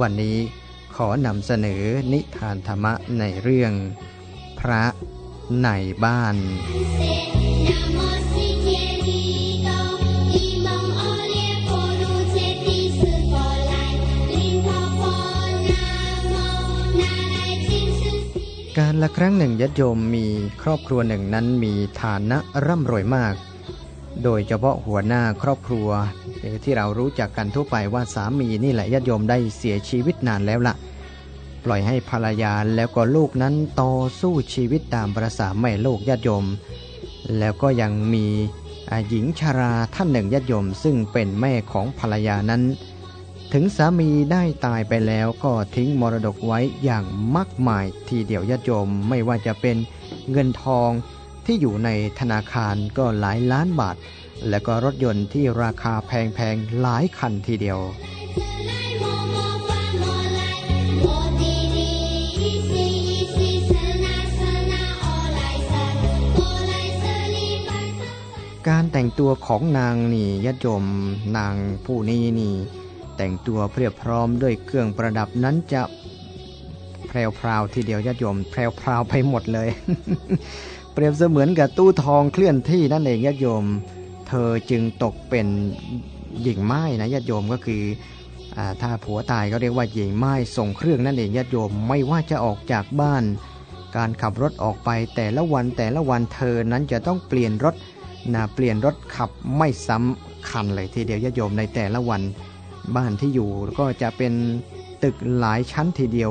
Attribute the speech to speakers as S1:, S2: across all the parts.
S1: วันนี้ขอนำเสนอนิทานธรรมะในเรื่อง พระในบ้าน การละครั้งหนึ่งยัดโยมมีครอบครัวหนึ่งนั้นมีฐานะร่ำรวยมาก โดยเฉพาะหัวหน้าครอบครัวที่เรารู้จักกันทั่วไปว่าสามีนี่แหละยัดโยมได้เสียชีวิตนานแล้วละ่ะ ปล่อยให้ภรรยาแล้วก็ลูกนั้นต่อสู้ชีวิตตามประสาแม่โลกญาติโยม แล้วก็ยังมีหญิงชาราท่านหนึ่งญาติโยม ซึ่งเป็นแม่ของภรรยานั้น ถึงสามีได้ตายไปแล้วก็ทิ้งมรดกไว้อย่างมากมายทีเดียวญาติโยมไม่ว่าจะเป็นเงินทอง ที่อยู่ในธนาคารก็หลายล้านบาท และก็รถยนต์ที่ราคาแพงๆหลายคันทีเดียวการแต่งตัวของนางนี่ยศโยมนางผู้นี้นี่ แต่งตัวเพียบพร้อมด้วยเครื่องประดับนั้นจะ พรวพราวทีเดียวยศโยมแพรวพราวไปหมดเลย เปรียบเสมือนกับตู้ทองเคลื่อนที่นั่นเองยศโยม เธอจึงตกเป็นหญิงไม้นะญาติโยมก็คืออถ้าผัวตายก็เรียกว่าหญิงไม้ส่งเครื่องนั่นเองญาติโยมไม่ว่าจะออกจากบ้าน การขับรถออกไปแต่ละวันแต่ละวันเธอนั้นจะต้องเปลี่ยนรถนะเปลี่ยนรถขับไม่ซ้ำคันเลยทีเดียวญาติโยมในแต่ละวัน บ้านที่อยู่ก็จะเป็นตึกหลายชั้นทีเดียว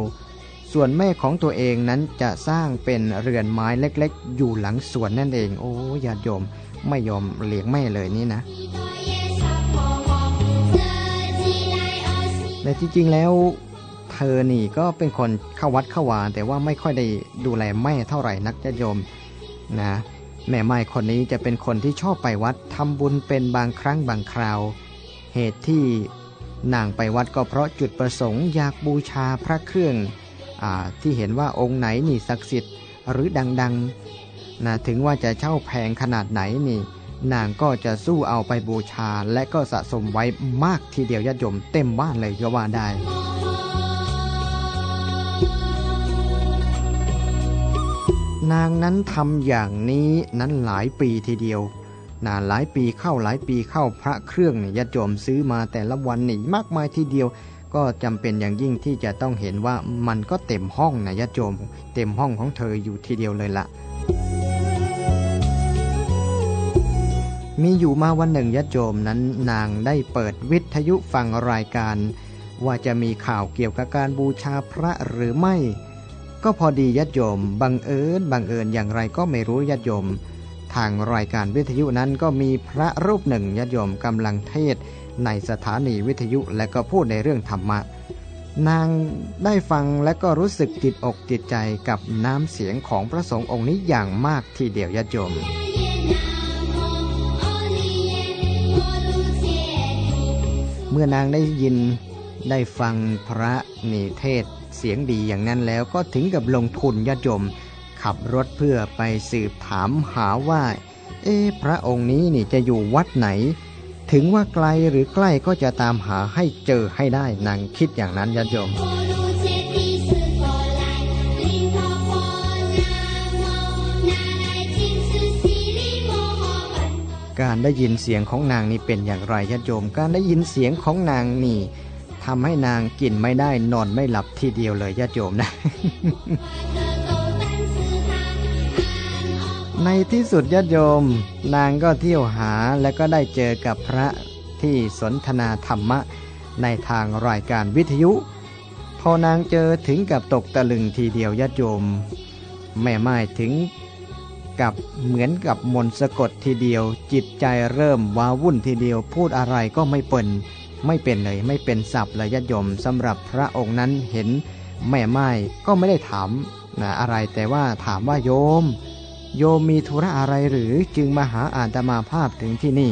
S1: ส่วนแม่ของตัวเองนั้นจะสร้างเป็นเรือนไม้เล็กๆ อยู่หลังสวนนั่นเอง โอ้ญาติโยมไม่ยอมเลี้ยงแม่เลยนี่นะแต่จริงๆแล้วเธอนี่ก็เป็นคนเข้าวัดเข้าวานแต่ว่าไม่ค่อยได้ดูแลแม่เท่าไหร่นักญาติโยมนะแม่ไม้คนนี้จะเป็นคนที่ชอบไปวัดทำบุญเป็นบางครั้งบางคราว เหตุที่นางไปวัดก็เพราะจุดประสงค์อยากบูชาพระเครื่อง ที่เห็นว่าองค์ไหนนี่ศักดิ์สิทธิ์หรือดังๆนะถึงว่าจะเช่าแพงขนาดไหนนี่ นางก็จะสู้เอาไปบูชาและก็สะสมไว้มากทีเดียวญาติโยมเต็มบ้านเลยก็ว่าได้นางนั้นทำอย่างนี้นั้นหลายปีทีเดียวนานหลายปีเข้าหลายปีเข้าพระเครื่องเนี่ยญาติโยมซื้อมาแต่ละวันนี่มากมายทีเดียว ก็จำเป็นอย่างยิ่งที่จะต้องเห็นว่ามันก็เต็มห้องนะญาติโยม เต็มห้องของเธออยู่ทีเดียวเลยละมีอยู่มาวันหนึ่งญาติโยมนั้นนางได้เปิดวิทยุฟังรายการ ว่าจะมีข่าวเกี่ยวกับการบูชาพระหรือไม่ ก็พอดีญาติโยม บังเอิญบังเอิญอย่างไรก็ไม่รู้ญาติโยม ทางรายการวิทยุนั้นก็มีพระรูปหนึ่งญาติโยมกำลังเทศ ในสถานีวิทยุและก็พูดในเรื่องธรรมะ นางได้ฟังและก็รู้สึกติดอกติดใจกับน้ำเสียงของพระสงฆ์องค์นี้อย่างมากทีเดียวญาติโยมเมื่อนางได้ยินได้ฟังพระนิเทศเสียงดีอย่างนั้นแล้วก็ถึงกับลงทุนญาติโยม ขับรถเพื่อไปสืบถามหาว่า เอ๊พระองค์นี้นี่จะอยู่วัดไหน ถึงว่าไกลหรือใกล้ก็จะตามหาให้เจอให้ได้นางคิดอย่างนั้นญาติโยมการได้ยินเสียงของนางนี่เป็นอย่างไรญาติโยม การได้ยินเสียงของนางนี่ทำให้นางกินไม่ได้นอนไม่หลับทีเดียวเลยญาติโยมนะ ในที่สุดญาติโยม นางก็เที่ยวหาและก็ได้เจอกับพระที่สนทนาธรรมะในทางรายการวิทยุ พอนางเจอถึงกับตกตะลึงทีเดียวญาติโยม แม่ไม้ถึงกับเหมือนกับมนต์สะกดทีเดียว จิตใจเริ่มว้าวุ่นทีเดียว พูดอะไรก็ไม่เป็นไม่เป็นเลยไม่เป็นสับเลยญาติโยมสำหรับพระองค์นั้นเห็นแม่ไม้ก็ไม่ได้ถามนะอะไรแต่ว่าถามว่าโยม โยมมีธุระอะไรหรือจึงมาหาอาตมาภาพถึงที่นี่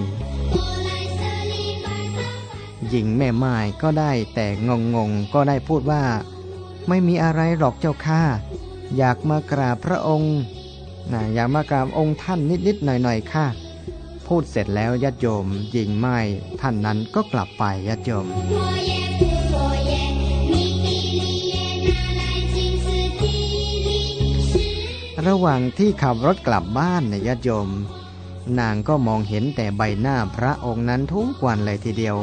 S1: หญิงแม่ไม้ก็ได้แต่งงงก็ได้พูดว่า ไม่มีอะไรหรอกเจ้าข้าอยากมากราบพระองค์นะอยากมากราบองค์ท่านนิดๆหน่อยๆค่ะ พูดเสร็จแล้วญาติโยมหญิงไม้ท่านนั้นก็กลับไปญาติโยม ระหว่างที่ขับรถกลับบ้านเนี่ยญาติโยม นางก็มองเห็นแต่ใบหน้าพระองค์นั้นทุกวันเลยทีเดียว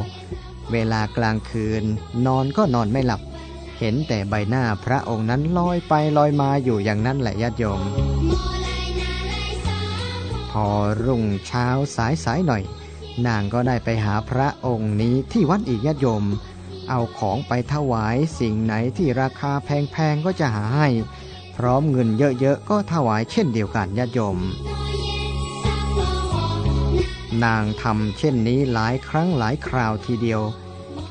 S1: เวลากลางคืน นอนก็นอนไม่หลับ เห็นแต่ใบหน้าพระองค์นั้นลอยไปลอยมาอยู่อย่างนั้นแหละญาติโยม พอรุ่งเช้าสายสายหน่อย นางก็ได้ไปหาพระองค์นี้ที่วัดอีกญาติโยม เอาของไปถวายสิ่งไหนที่ราคาแพงๆก็จะหาให้ พร้อมเงินเยอะๆ ก็ถวายเช่นเดียวกันญาติโยม นางทำเช่นนี้หลายครั้งหลายคราวทีเดียว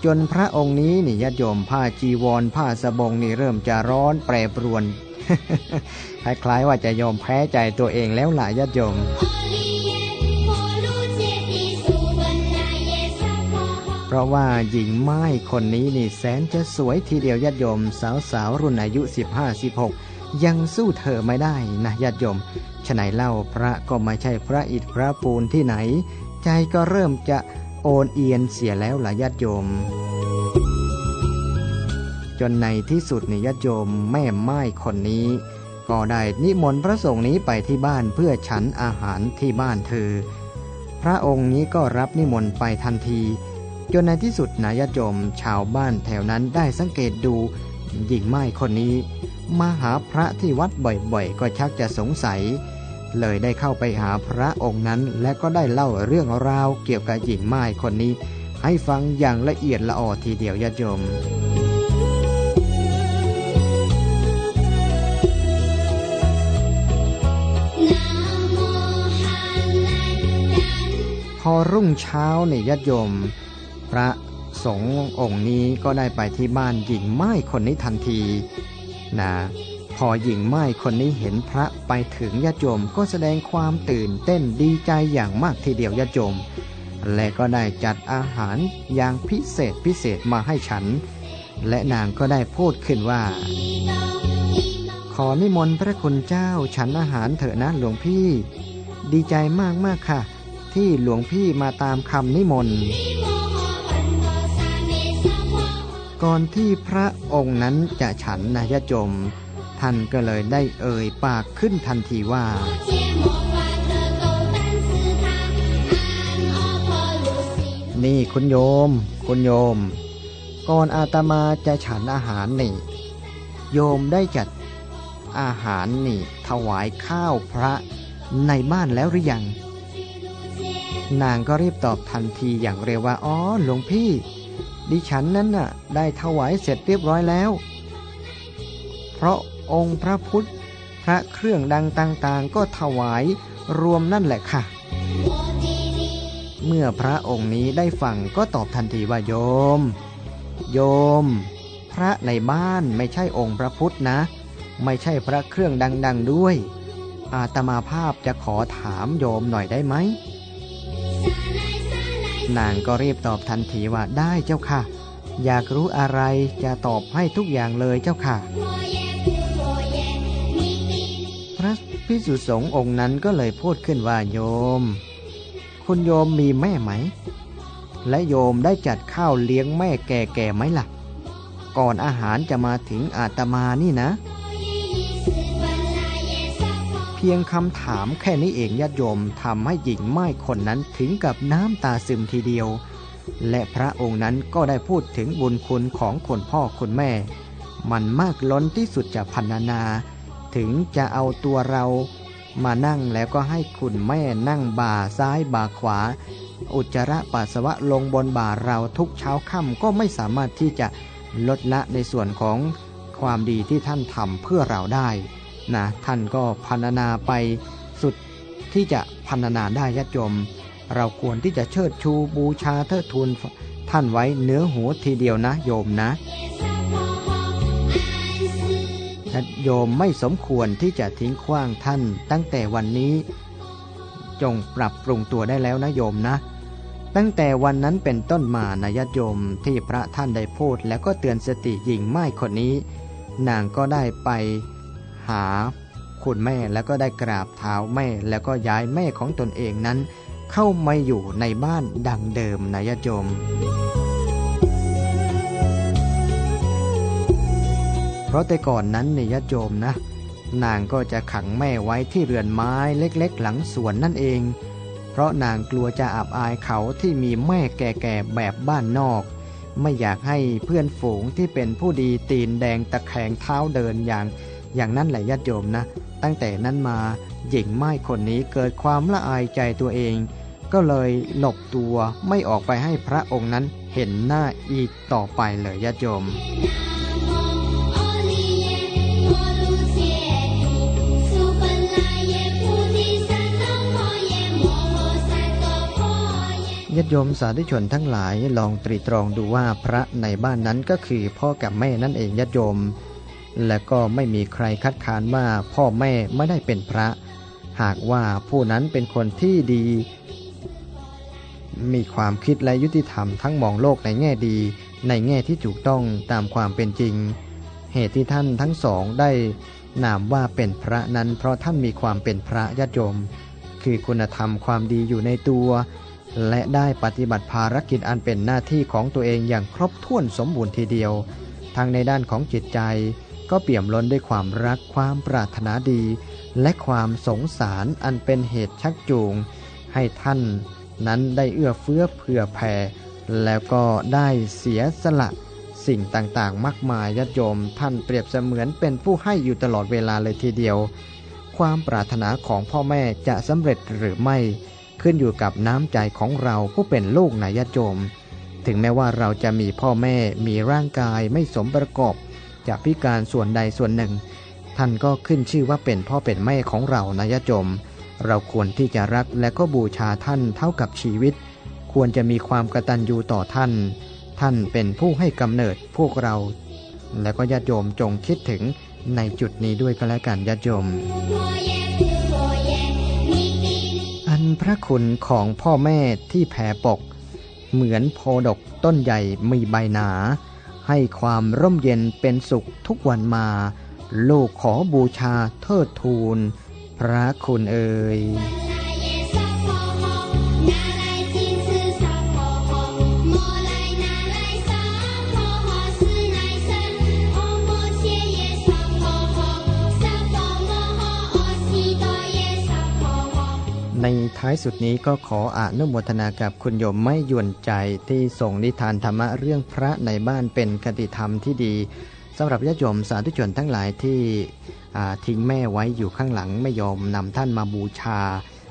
S1: จนพระองค์นี้นี่ญาติโยมผ้าจีวรผ้าสบงนี่เริ่มจะร้อนแปรปรวนคล้ายๆว่าจะยอมแพ้ใจตัวเองแล้วหละญาติโยมเพราะว่าหญิงไม้คนนี้นี่แสนจะสวยทีเดียวญาติโยมสาวๆรุ่นอายุ 15-16 ยังสู้เธอไม่ได้นะญาติโยมฉไหนเล่าพระก็ไม่ใช่พระอิฐพระปูนที่ไหน ใจก็เริ่มจะโอนเอียนเสียแล้วล่ะญาติโยม จนในที่สุดนี่ญาติโยมแม่ไม้คนนี้ ก็ได้นิมนต์พระสงฆ์นี้ไปที่บ้านเพื่อฉันอาหารที่บ้านเธอ พระองค์นี้ก็รับนิมนต์ไปทันที จนในที่สุดนายาติโยมชาวบ้านแถวนั้นได้สังเกตดู หญิงไม้คนนี้ มาหาพระที่วัดบ่อยๆ ก็ชักจะสงสัย เลยได้เข้าไปหาพระองค์นั้น และก็ได้เล่าเรื่องราวเกี่ยวกับหญิงไม้คนนี้ ให้ฟังอย่างละเอียดละออทีเดียวญาติโยมพอรุ่งเช้าเนี่ยญาติโยม พระ สงฆ์องค์นี้ก็ได้ไปที่บ้านหญิงไม้คนนี้ทันทีนะพอหญิงไม้คนนี้เห็นพระไปถึงญาติโยมก็แสดงความตื่นเต้นดีใจอย่างมากทีเดียวญาติโยม และก็ได้จัดอาหารอย่างพิเศษพิเศษมาให้ฉัน และนางก็ได้พูดขึ้นว่า ขอนิมนต์พระคุณเจ้าฉันอาหารเถอะนะหลวงพี่ ดีใจมากมากค่ะ ที่หลวงพี่มาตามคำนิมนต์ ก่อนที่พระองค์นั้นจะฉันนายจม ท่านก็เลยได้เอ่ยปากขึ้นทันทีว่านี่คุณโยม คุณโยม ก่อนอาตมาจะฉันอาหารนี่ โยมได้จัดอาหารนี่ถวายข้าวพระในบ้านแล้วหรือยัง นางก็รีบตอบทันทีอย่างเร็วว่า อ๋อ หลวงพี่ ดิฉันนั้นน่ะได้ถวายเสร็จเรียบร้อยแล้ว เพราะองค์พระพุทธพระเครื่องดังต่างๆ ก็ถวายรวมนั่นแหละค่ะ เมื่อพระองค์นี้ได้ฟังก็ตอบทันทีว่าโยม โยม พระในบ้านไม่ใช่องค์พระพุทธนะ ไม่ใช่พระเครื่องดัง ๆด้วย อาตมาภาพจะขอถามโยมหน่อยได้ไหม นางก็รีบตอบทันทีว่าได้เจ้าค่ะ อยากรู้อะไรจะตอบให้ทุกอย่างเลยเจ้าค่ะ พระพิสุสงฆ์องค์นั้นก็เลยพูดขึ้นว่าโยม คุณโยมมีแม่ไหม และโยมได้จัดข้าวเลี้ยงแม่แก่ๆไหมล่ะ ก่อนอาหารจะมาถึงอาตมานี่นะ เพียงคำถามแค่นี้เองญาติโยมทำให้หญิงไม้คนนั้นถึงกับน้ำตาซึมทีเดียว และพระองค์นั้นก็ได้พูดถึงบุญคุณของคนพ่อคนแม่ มันมากล้นที่สุดจะพันนานา ถึงจะเอาตัวเรามานั่งแล้วก็ให้คุณแม่นั่งบ่าซ้ายบ่าขวา อุจจาระปัสสาวะลงบนบ่าเราทุกเช้าค่ำก็ไม่สามารถที่จะลดละในส่วนของความดีที่ท่านทำเพื่อเราได้ นะท่านก็พันนาไปสุดที่จะพันนาได้ญาติโยมเราควรที่จะเชิดชูบูชาเทิดทูนท่านไว้เนื้อหัวทีเดียวนะ โยมนะโยมไม่สมควรที่จะทิ้งขว้างท่านตั้งแต่วันนี้ จงปรับปรุงตัวได้แล้วนะโยมนะ ตั้งแต่วันนั้นเป็นต้นมานะญาติโยมที่พระท่านได้พูดแล้วก็เตือนสติหญิงไม้คนนี้ นางก็ได้ไป หา คุณแม่แล้วก็ได้กราบเท้าแม่แล้วก็ย้ายแม่ของตนเองนั้น เข้ามาอยู่ในบ้านดังเดิมนะญาติโยมเพราะแต่ก่อนนั้นเนี่ยญาติโยมนะ นางก็จะขังแม่ไว้ที่เรือนไม้เล็กๆ หลังสวนนั่นเอง เพราะนางกลัวจะอับอายเขาที่มีแม่แก่ๆแบบบ้านนอก ไม่อยากให้เพื่อนฝูงที่เป็นผู้ดีตีนแดงตะแคงเท้าเดินอย่าง อย่างนั้นแหละญาติโยมนะ ตั้งแต่นั้นมาหญิงไม้คนนี้เกิดความละอายใจตัวเอง ก็เลยหลบตัวไม่ออกไปให้พระองค์นั้นเห็นหน้าอีกต่อไปเลยญาติโยมญาติโยมสาธุชนทั้งหลายลองตรีตรองดูว่าพระในบ้านนั้นก็คือพ่อกับแม่นั่นเองญาติโยม และก็ไม่มีใครคัดค้านว่าพ่อแม่ไม่ได้เป็นพระ หากว่าผู้นั้นเป็นคนที่ดี มีความคิดและยุติธรรมทั้งมองโลกในแง่ดี ในแง่ที่ถูกต้องตามความเป็นจริง เหตุที่ท่านทั้งสองได้นามว่าเป็นพระนั้น เพราะท่านมีความเป็นพระญาติโยม คือคุณธรรมความดีอยู่ในตัว และได้ปฏิบัติภารกิจอันเป็นหน้าที่ของตัวเองอย่างครบถ้วนสมบูรณ์ทีเดียว ทั้งในด้านของจิตใจ ก็เปี่ยมล้นด้วยความรักความปรารถนาดี และความสงสารอันเป็นเหตุชักจูง ให้ท่านนั้นได้เอื้อเฟื้อเผื่อแผ่ แล้วก็ได้เสียสละสิ่งต่างๆ มากมายญาติโยม ท่านเปรียบเสมือนเป็นผู้ให้อยู่ตลอดเวลาเลยทีเดียว ความปรารถนาของพ่อแม่จะสำเร็จหรือไม่ขึ้นอยู่กับน้ำใจของเราผู้เป็นลูกนะญาติโยม ถึงแม้ว่าเราจะมีพ่อแม่มีร่างกายไม่สมประกอบ จะพิการส่วนใดส่วนหนึ่ง ท่านก็ขึ้นชื่อว่าเป็นพ่อเป็นแม่ของเรานะญาติโยมเราควรที่จะรักและก็บูชาท่านเท่ากับชีวิต ควรจะมีความกตัญญูต่อท่าน ท่านเป็นผู้ให้กำเนิดพวกเรา และก็ญาติโยมจงคิดถึงในจุดนี้ด้วยก็แล้วกันญาติโยม อันพระคุณของพ่อแม่ที่แผ่ปก เหมือนโพดกต้นใหญ่มีใบหนา ให้ความร่มเย็นเป็นสุขทุกวันมา ลูกขอบูชาเทิดทูล พระคุณเอ่ย ในท้ายสุดนี้ก็ขออนุโมทนากับคุณโยมไม่ยวนใจที่ส่งนิทานธรรมะเรื่องพระในบ้านเป็นคติธรรมที่ดีสำหรับญาติโยมสาธุชนทั้งหลายที่ทิ้งแม่ไว้อยู่ข้างหลังไม่ยอมนำท่านมาบูชา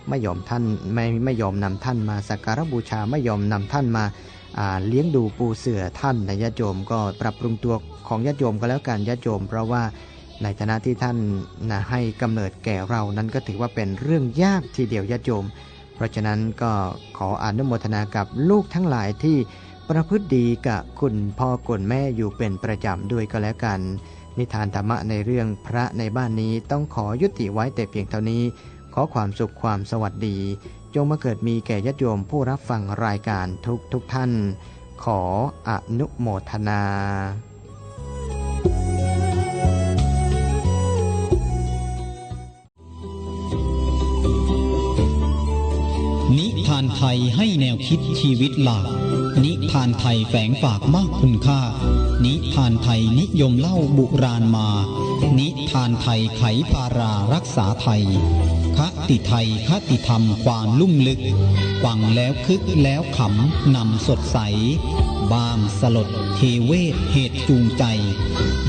S1: ไม่ยอมท่านไม่ไม่ยอมนำท่านมาสักการะบูชาไม่ยอมนำท่านมาเลี้ยงดูปูเสือท่านในญาติโยมก็ปรับปรุงตัวของญาติโยมก็แล้วกันญาติโยม เพราะว่า ในฐานะที่ท่านนะให้กำเนิดแก่เรานั้นก็ถือว่าเป็นเรื่องยากทีเดียวญาติโยม เพราะฉะนั้นก็ขออนุโมทนากับลูกทั้งหลายที่ประพฤติดีกับคุณพ่อคุณแม่อยู่เป็นประจำด้วยก็แล้วกัน นิทานธรรมะในเรื่องพระในบ้านนี้ต้องขอยุติไว้แต่เพียงเท่านี้ ขอความสุขความสวัสดี จงมาเกิดมีแก่ญาติโยมผู้รับฟังรายการทุกทุกท่าน ขออนุโมทนา
S2: ไทยให้แนวคิดชีวิตหลักนิทานไทยแฝงฝากมากคุณค่า นิทานไทยนิยมเล่าบุราณมา นิทานไทยไขปารารักษาไทย คติไทยคติธรรมความลุ่มลึก ฟังแล้วคึกแล้วขำนำสดใส บ้างสลดเทเวศเหตุจูงใจ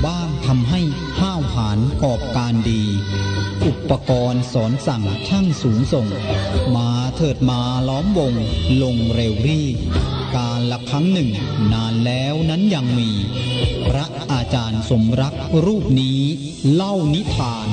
S2: บ้างทำให้ห้าวหาญกอบการดี อุปกรณ์สอนสั่งช่างสูงส่ง มาเถิดมาล้อมวง ลงเร็วรีการละครั้งหนึ่ง นานแล้วนั้นยังมี พระอาจารย์สมรักรูปนี้เล่านิทาน